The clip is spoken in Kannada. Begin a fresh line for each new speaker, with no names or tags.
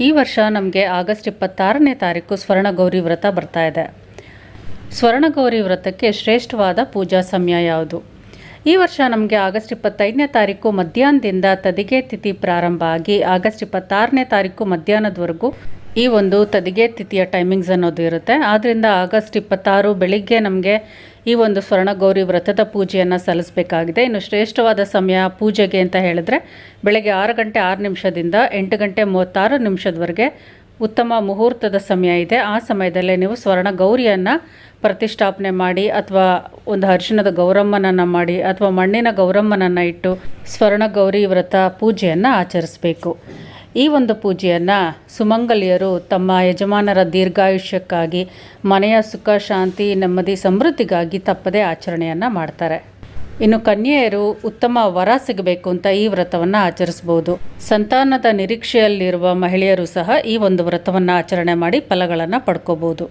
ಈ ವರ್ಷ ನಮಗೆ ಆಗಸ್ಟ್ ಇಪ್ಪತ್ತಾರನೇ ತಾರೀಕು ಸ್ವರ್ಣಗೌರಿ ವ್ರತ ಬರ್ತಾ ಇದೆ. ಸ್ವರ್ಣಗೌರಿ ವ್ರತಕ್ಕೆ ಶ್ರೇಷ್ಠವಾದ ಪೂಜಾ ಸಮಯ ಯಾವುದು? ಈ ವರ್ಷ ನಮಗೆ ಆಗಸ್ಟ್ ಇಪ್ಪತ್ತೈದನೇ ತಾರೀಕು ಮಧ್ಯಾಹ್ನದಿಂದ ತದಿಗೆ ತಿಥಿ ಪ್ರಾರಂಭ ಆಗಿ ಆಗಸ್ಟ್ ಇಪ್ಪತ್ತಾರನೇ ತಾರೀಕು ಮಧ್ಯಾಹ್ನದವರೆಗೂ ಈ ಒಂದು ತದಿಗೆ ತಿಥಿಯ ಟೈಮಿಂಗ್ಸ್ ಅನ್ನೋದು ಇರುತ್ತೆ. ಆದ್ದರಿಂದ ಆಗಸ್ಟ್ ಇಪ್ಪತ್ತಾರು ಬೆಳಿಗ್ಗೆ ನಮಗೆ ಈ ಒಂದು ಸ್ವರ್ಣಗೌರಿ ವ್ರತದ ಪೂಜೆಯನ್ನು ಸಲ್ಲಿಸಬೇಕಾಗಿದೆ. ಇನ್ನು ಶ್ರೇಷ್ಠವಾದ ಸಮಯ ಪೂಜೆಗೆ ಅಂತ ಹೇಳಿದ್ರೆ ಬೆಳಗ್ಗೆ ಆರು ಗಂಟೆ ಆರು ನಿಮಿಷದಿಂದ ಎಂಟು ಗಂಟೆ ಮೂವತ್ತಾರು ನಿಮಿಷದವರೆಗೆ ಉತ್ತಮ ಮುಹೂರ್ತದ ಸಮಯ ಇದೆ. ಆ ಸಮಯದಲ್ಲೇ ನೀವು ಸ್ವರ್ಣ ಗೌರಿಯನ್ನು ಪ್ರತಿಷ್ಠಾಪನೆ ಮಾಡಿ ಅಥವಾ ಒಂದು ಅರ್ಶಿನದ ಗೌರಮ್ಮನನ್ನು ಮಾಡಿ ಅಥವಾ ಮಣ್ಣಿನ ಗೌರಮ್ಮನನ್ನು ಇಟ್ಟು ಸ್ವರ್ಣ ಗೌರಿ ವ್ರತ ಪೂಜೆಯನ್ನು ಆಚರಿಸಬೇಕು. ಈ ಒಂದು ಪೂಜೆಯನ್ನು ಸುಮಂಗಲಿಯರು ತಮ್ಮ ಯಜಮಾನರ ದೀರ್ಘಾಯುಷ್ಯಕ್ಕಾಗಿ, ಮನೆಯ ಸುಖ, ಶಾಂತಿ, ನೆಮ್ಮದಿ, ಸಮೃದ್ಧಿಗಾಗಿ ತಪ್ಪದೇ ಆಚರಣೆಯನ್ನು ಮಾಡ್ತಾರೆ. ಇನ್ನು ಕನ್ಯೆಯರು ಉತ್ತಮ ವರ ಸಿಗಬೇಕು ಅಂತ ಈ ವ್ರತವನ್ನು ಆಚರಿಸ್ಬೋದು. ಸಂತಾನದ ನಿರೀಕ್ಷೆಯಲ್ಲಿರುವ ಮಹಿಳೆಯರು ಸಹ ಈ ಒಂದು ವ್ರತವನ್ನು ಆಚರಣೆ ಮಾಡಿ ಫಲಗಳನ್ನು ಪಡ್ಕೋಬೋದು.